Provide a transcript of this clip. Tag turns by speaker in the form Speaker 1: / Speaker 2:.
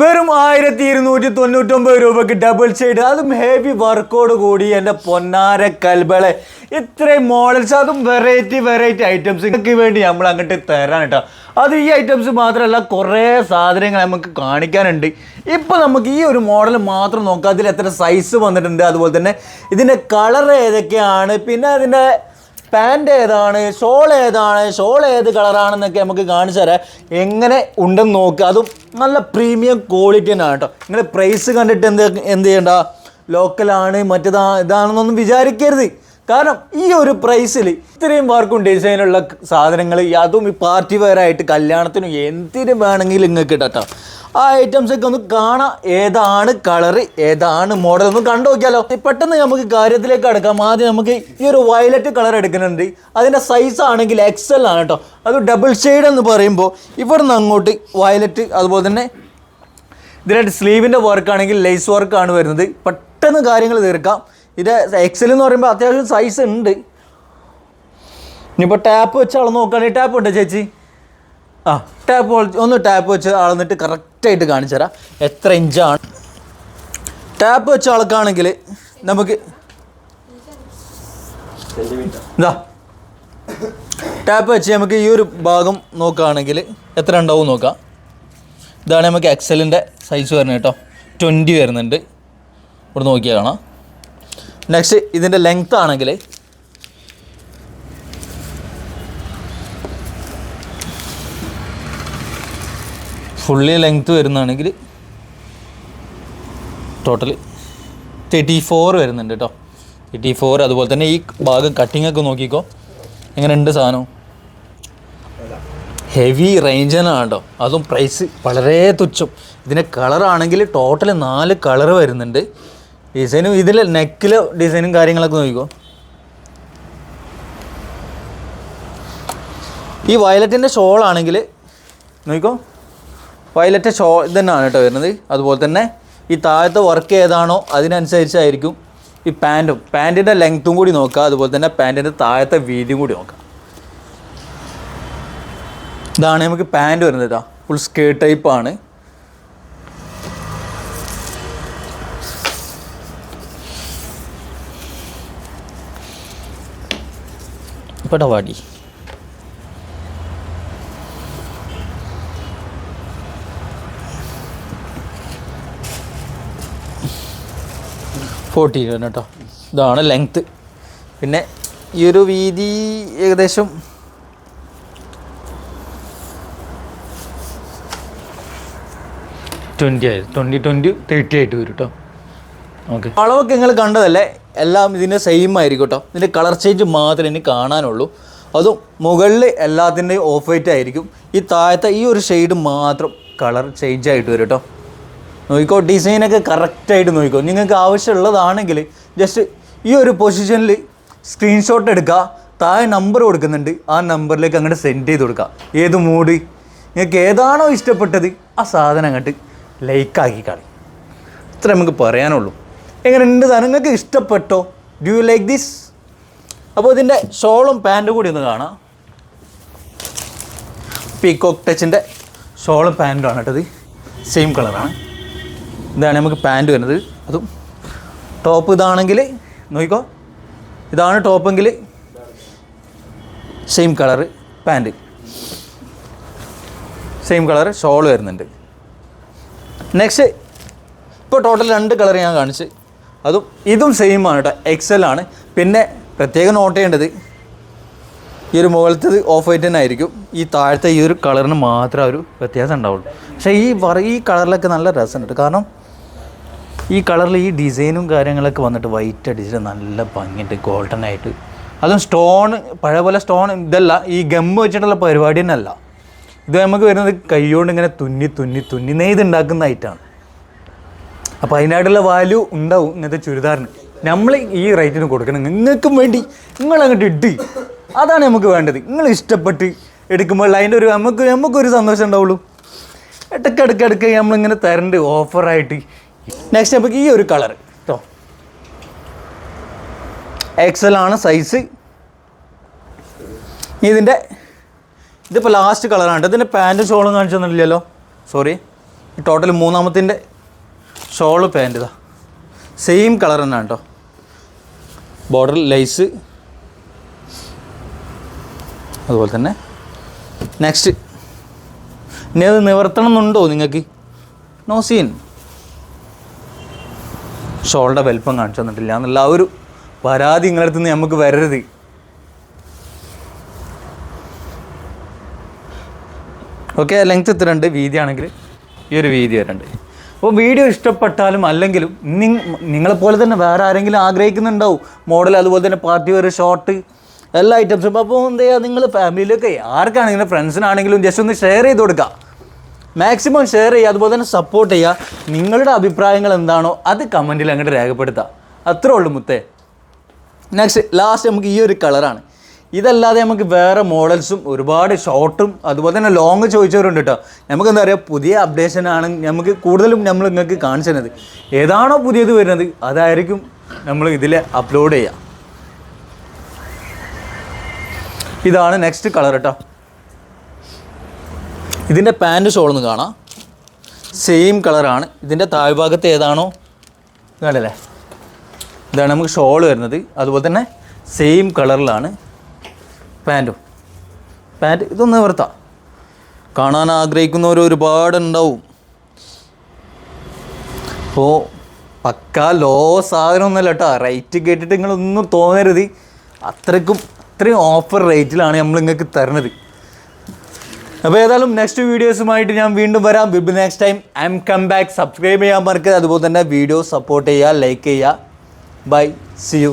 Speaker 1: വെറും ആയിരത്തി ഇരുന്നൂറ്റി തൊണ്ണൂറ്റൊമ്പത് രൂപക്ക് ഡബിൾ ഷെയ്ഡ് അതും ഹെവി വർക്കോട് കൂടി എന്റെ പൊന്നാര കൽബളെ. ഇത്രയും മോഡൽസ് അതും വെറൈറ്റി വെറൈറ്റി ഐറ്റംസ് ഇതൊക്കെ വേണ്ടി നമ്മൾ അങ്ങോട്ട് തരാൻ കേട്ടോ അത് ഈ ഐറ്റംസ് മാത്രമല്ല കുറേ സാധനങ്ങൾ നമുക്ക് കാണിക്കാനുണ്ട്. ഇപ്പോൾ നമുക്ക് ഈ ഒരു മോഡൽ മാത്രം നോക്കാം. അതിൽ എത്ര സൈസ് വന്നിട്ടുണ്ട്. അതുപോലെ തന്നെ ഇതിന്റെ കളർ ഏതൊക്കെയാണ്? പിന്നെ അതിന്റെ പാന്റ് ഏതാണ് ഷോൾ ഏതാണ് ഷോൾ ഏത് കളറാണെന്നൊക്കെ നമുക്ക് കാണിച്ചു തരാം. എങ്ങനെ ഉണ്ടെന്ന് നോക്കുക അതും നല്ല പ്രീമിയം ക്വാളിറ്റി തന്നെയാണ് കേട്ടോ. നിങ്ങൾ പ്രൈസ് കണ്ടിട്ട് എന്ത് എന്ത് ചെയ്യണ്ട? ലോക്കലാണ് മറ്റേതാ ഇതാണെന്നൊന്നും വിചാരിക്കരുത്. കാരണം ഈ ഒരു പ്രൈസിൽ ഇത്രയും വർക്കും ഡിസൈനുള്ള സാധനങ്ങൾ അതും ഈ പാർട്ടി വെയറായിട്ട് കല്യാണത്തിനും എന്തിനും വേണമെങ്കിലും നിങ്ങൾക്ക് കേട്ടോ ആ ഐറ്റംസ് ഒക്കെ ഒന്ന് കാണാം. ഏതാണ് കളറ് ഏതാണ് മോഡൽ ഒന്ന് കണ്ടു നോക്കിയാലോ. പെട്ടെന്ന് നമുക്ക് കാര്യത്തിലേക്ക് അടക്കാം ആദ്യം നമുക്ക് ഈ ഒരു വയലറ്റ് കളർ എടുക്കുന്നുണ്ട്. അതിന്റെ സൈസ് ആണെങ്കിൽ എക്സൽ ആണ് കേട്ടോ അത് ഡബിൾ ഷെയ്ഡ് എന്ന് പറയുമ്പോൾ ഇവിടെ നിന്ന് അങ്ങോട്ട് വയലറ്റ് അതുപോലെ തന്നെ ഇതിനായിട്ട് സ്ലീവിന്റെ വർക്ക് ആണെങ്കിൽ ലേസ് വർക്കാണ് വരുന്നത്. പെട്ടെന്ന് കാര്യങ്ങൾ തീർക്കാം. ഇത് എക്സൽ എന്ന് പറയുമ്പോൾ അത്യാവശ്യം സൈസ് ഉണ്ട്. ഇനിയിപ്പോൾ ടാപ്പ് വെച്ച് നോക്കുകയാണെങ്കിൽ ടാപ്പ് ഉണ്ടോ ചേച്ചി? ആ. ടാപ്പ് ഒന്ന് ടാപ്പ് വെച്ച് അളന്നിട്ട് കറക്റ്റായിട്ട് കാണിച്ചു തരാം. എത്ര ഇഞ്ചാണ് ടാപ്പ് വെച്ച് അളക്കുകയാണെങ്കിൽ നമുക്ക് ഇതാ ടാപ്പ് വെച്ച് നമുക്ക് ഈ ഒരു ഭാഗം നോക്കുകയാണെങ്കിൽ എത്ര ഉണ്ടാവും നോക്കാം. ഇതാണ് നമുക്ക് എക്സലിന്റെ സൈസ് വരുന്നത് കേട്ടോ. ട്വന്റി വരുന്നുണ്ട്. ഇവിടെ നോക്കിയാൽ കാണാം. നെക്സ്റ്റ് ഇതിന്റെ ലെങ്ത് ആണെങ്കിൽ ഫുള്ളി ലെങ്ത്ത് വരുന്നതാണെങ്കിൽ ടോട്ടൽ തേർട്ടി ഫോർ വരുന്നുണ്ട് കേട്ടോ തേർട്ടി ഫോർ അതുപോലെ തന്നെ ഈ ഭാഗം കട്ടിങ്ങൊക്കെ നോക്കിക്കോ. എങ്ങനെ ഉണ്ട് സാധനം? ഹെവി റേഞ്ച് തന്നെയാണ് കേട്ടോ അതും പ്രൈസ് വളരെ തുച്ഛം. ഇതിന്റെ കളറാണെങ്കിൽ ടോട്ടൽ നാല് കളർ വരുന്നുണ്ട്. ഡിസൈനും ഇതിൽ നെക്കിലെ ഡിസൈനും കാര്യങ്ങളൊക്കെ നോക്കിക്കോ. ഈ വയലറ്റിന്റെ ഷോളാണെങ്കിൽ നോക്കിക്കോ. വയലറ്റ് ഷോ ഇതന്നെയാണ് തന്നെയാണ് കേട്ടോ വരുന്നത്. അതുപോലെ തന്നെ ഈ താഴത്തെ വർക്ക് ഏതാണോ അതിനനുസരിച്ചായിരിക്കും ഈ പാന്റും പാന്റിന്റെ ലെങ്ത്തും കൂടി നോക്കുക അതുപോലെ തന്നെ പാന്റിന്റെ താഴത്തെ വീതിയും കൂടി നോക്കുക ഇതാണ് നമുക്ക് പാന്റ് വരുന്നത് ഇതാ ഫുൾ സ്കേർട്ട് ടൈപ്പാണ് ആണ്. വാടി. ഫോർട്ടി കേട്ടോ ഇതാണ് ലെങ്ത്ത് പിന്നെ ഈ ഒരു വീതി ഏകദേശം ട്വന്റി ആയി. ട്വന്റി ട്വന്റി തേർട്ടി ആയിട്ട് വരും കേട്ടോ ഓക്കെ അളവൊക്കെ നിങ്ങൾ കണ്ടതല്ലേ? എല്ലാം ഇതിന്റെ സെയിം ആയിരിക്കും കേട്ടോ ഇതിന്റെ കളർ ചേഞ്ച് മാത്രമേ ഇനി കാണാനുള്ളൂ. അതും മുകളിൽ എല്ലാത്തിന്റെയും ഓഫ് വൈറ്റ് ആയിരിക്കും. ഈ താഴത്തെ ഈ ഒരു ഷെയ്ഡ് മാത്രം കളർ ചേഞ്ച് ആയിട്ട് വരും കേട്ടോ നോക്കിക്കോ ഡിസൈനൊക്കെ കറക്റ്റായിട്ട് നോക്കിക്കോ. നിങ്ങൾക്ക് ആവശ്യമുള്ളതാണെങ്കിൽ ജസ്റ്റ് ഈ ഒരു പൊസിഷനിൽ സ്ക്രീൻഷോട്ട് എടുക്കുക. താഴെ നമ്പർ കൊടുക്കുന്നുണ്ട്. ആ നമ്പറിലേക്ക് അങ്ങോട്ട് സെൻഡ് ചെയ്ത് കൊടുക്കുക. ഏത് മൂഡ് നിങ്ങൾക്ക് ഏതാണോ ഇഷ്ടപ്പെട്ടത് ആ സാധനം അങ്ങോട്ട് ലൈക്കാക്കി കളി ഇത്ര നമുക്ക് പറയാനുള്ളൂ. എങ്ങനെ ഉണ്ട് സാധനം? നിങ്ങൾക്ക് ഇഷ്ടപ്പെട്ടോ? ഡു യു ലൈക്ക് ദിസ് അപ്പോൾ ഇതിന്റെ ഷോളും പാന്റും കൂടി ഒന്ന് കാണാം. പീക്കോക്ക് ടച്ചിന്റെ ഷോളും പാന്റും ആണ് കേട്ടത് സെയിം കളറാണ് ഇതാണ് നമുക്ക് പാന്റ് വരുന്നത്. അതും ടോപ്പ് ഇതാണെങ്കിൽ നോക്കിക്കോ. ഇതാണ് ടോപ്പെങ്കിൽ same colour pant same colour shawl വരുന്നുണ്ട്. നെക്സ്റ്റ് ഇപ്പോൾ ടോട്ടൽ രണ്ട് കളർ ഞാൻ കാണിച്ച്. അതും ഇതും സെയിം ആണ് കേട്ടോ എക്സൽ ആണ്. പിന്നെ പ്രത്യേകം നോട്ട് ചെയ്യേണ്ടത് ഈ ഒരു മുകളിലത്തത് ഓഫ് വൈറ്റ് തന്നെ ആയിരിക്കും. ഈ താഴത്തെ ഈ ഒരു കളറിന് മാത്രമേ ഒരു വ്യത്യാസം ഉണ്ടാവുള്ളൂ. പക്ഷേ ഈ ഈ കളറിലൊക്കെ നല്ല രസമുണ്ട്. കാരണം ഈ കളറിൽ ഈ ഡിസൈനും കാര്യങ്ങളൊക്കെ വന്നിട്ട് വൈറ്റ് അടിച്ചിട്ട് നല്ല ഭംഗിയുണ്ട് ഗോൾഡൻ ആയിട്ട്. അതും സ്റ്റോൺ പഴയ പോലെ സ്റ്റോൺ ഇതല്ല ഈ ഗം വെച്ചിട്ടുള്ള പരിപാടി തന്നെ അല്ല ഇത് നമുക്ക് വരുന്നത് കൈകൊണ്ട് ഇങ്ങനെ തുന്നി തുന്നി തുന്നി നെയ്തുണ്ടാക്കുന്ന ഐറ്റാണ് അപ്പോൾ അതിനായിട്ടുള്ള വാല്യൂ ഉണ്ടാവും ഇങ്ങനത്തെ ചുരിദാറിന്. നമ്മൾ ഈ റേറ്റിന് കൊടുക്കണം. നിങ്ങൾക്കും വേണ്ടി നിങ്ങളങ്ങോട്ട് ഇട്ട് അതാണ് നമുക്ക് വേണ്ടത്. നിങ്ങൾ ഇഷ്ടപ്പെട്ട് എടുക്കുമ്പോൾ അതിന്റെ ഒരു നമുക്ക് നമുക്കൊരു സന്തോഷം ഉണ്ടാവുള്ളൂ. ഇടയ്ക്കിടയ്ക്കിടയ്ക്ക് നമ്മളിങ്ങനെ തരണ്ട് ഓഫറായിട്ട് നെക്സ്റ്റ് നമുക്ക് ഈ ഒരു കളർ കേട്ടോ എക്സൽ ആണ് സൈസ് ഇതിന്റെ ഇതിപ്പോൾ ലാസ്റ്റ് കളറാണ് ഇതിന്റെ പാന്റും ഷോളും കാണിച്ചു തന്നില്ലല്ലോ സോറി ടോട്ടൽ മൂന്നാമത്തിന്റെ ഷോൾ പാന്റ് ഇതാ. സെയിം കളർ തന്നെയാണ് കേട്ടോ ബോർഡർ ലൈസ് അതുപോലെ തന്നെ. നെക്സ്റ്റ് ഇനി അത് നിവർത്തണം എന്നുണ്ടോ നിങ്ങൾക്ക്? നോ സീൻ ഷോളുടെ വലിപ്പം കാണിച്ചു തന്നിട്ടില്ല എന്നുള്ള ആ ഒരു പരാതി നിങ്ങളുടെ അടുത്ത് നിന്ന് നമുക്ക് വരരുത്. ഓക്കെ ലെങ്ത് ഇത്രയുണ്ട് വീതിയാണെങ്കിൽ ഈ ഒരു വീതി വരുന്നുണ്ട് അപ്പോൾ വീഡിയോ ഇഷ്ടപ്പെട്ടാലും അല്ലെങ്കിലും നിങ്ങ നിങ്ങളെപ്പോലെ തന്നെ വേറെ ആരെങ്കിലും ആഗ്രഹിക്കുന്നുണ്ടാവും. മോഡൽ അതുപോലെ തന്നെ പാർട്ടി വെയർ ഷോർട്ട് എല്ലാ ഐറ്റംസും അപ്പോൾ എന്താ നിങ്ങൾ ഫാമിലിയിലൊക്കെ ആർക്കാണെങ്കിലും ഫ്രണ്ട്സിനാണെങ്കിലും ജസ്റ്റ് ഒന്ന് ഷെയർ ചെയ്ത് കൊടുക്കുക മാക്സിമം ഷെയർ ചെയ്യുക അതുപോലെ തന്നെ സപ്പോർട്ട് ചെയ്യുക. നിങ്ങളുടെ അഭിപ്രായങ്ങൾ എന്താണോ അത് കമന്റിൽ അങ്ങോട്ട് രേഖപ്പെടുത്തുക. അത്രേ ഉള്ളൂ മുത്തേ. നെക്സ്റ്റ് ലാസ്റ്റ് നമുക്ക് ഈ ഒരു കളറാണ് ഇതല്ലാതെ നമുക്ക് വേറെ മോഡൽസും ഒരുപാട് ഷോർട്ടും അതുപോലെ തന്നെ ലോങ് ചോദിച്ചവരുണ്ട് കേട്ടോ നമുക്ക് എന്താ പറയുക പുതിയ അപ്ഡേഷൻ ആണ് നമുക്ക് കൂടുതലും നമ്മൾ നിങ്ങൾക്ക് കാണിച്ചു തരുന്നത് ഏതാണോ പുതിയത് വരുന്നത് അതായിരിക്കും നമ്മൾ ഇതിൽ അപ്ലോഡ് ചെയ്യുക. ഇതാണ് നെക്സ്റ്റ് കളർ കേട്ടോ ഇതിന്റെ പാന്റ് ഷോളൊന്ന് കാണാം. സെയിം കളറാണ് ഇതിന്റെ താഴ്ഭാഗത്ത് ഏതാണോ? കണ്ടല്ലേ? ഇതാണ് നമുക്ക് ഷോൾ വരുന്നത്. അതുപോലെ തന്നെ സെയിം കളറിലാണ് പാന്റും പാന്റ് ഇതൊന്ന് നിവർത്താം. കാണാൻ ആഗ്രഹിക്കുന്നവർ ഒരുപാടുണ്ടാവും. അപ്പോൾ പക്ക ലോ സാധനമൊന്നുമല്ല കേട്ടോ. റേറ്റ് കേട്ടിട്ട് നിങ്ങളൊന്നും തോന്നരുത്. അത്രയ്ക്കും അത്രയും ഓഫർ റേറ്റിലാണ് നമ്മൾ നിങ്ങൾക്ക് തരുന്നത്. അപ്പോൾ ഏതായാലും നെക്സ്റ്റ് വീഡിയോസുമായിട്ട് ഞാൻ വീണ്ടും വരാം. Bib next time I'm come back subscribe ചെയ്യാൻ മറക്കരുത്. അതുപോലെ തന്നെ വീഡിയോ സപ്പോർട്ട് ചെയ്യുക ലൈക്ക് ചെയ്യുക. Bye see you